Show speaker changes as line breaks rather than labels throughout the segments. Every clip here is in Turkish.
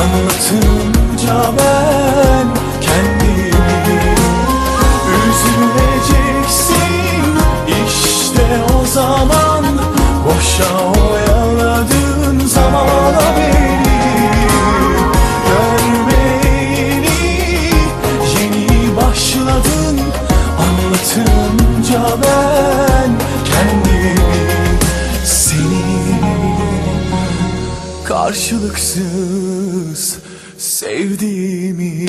Anlatınca ben kendimi Üzüleceksin. İşte o zaman Boşa oyaladığın zamana beni Görmeyeni yeni başladın. Anlatınca ben karşılıksız sevdiğimi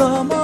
summer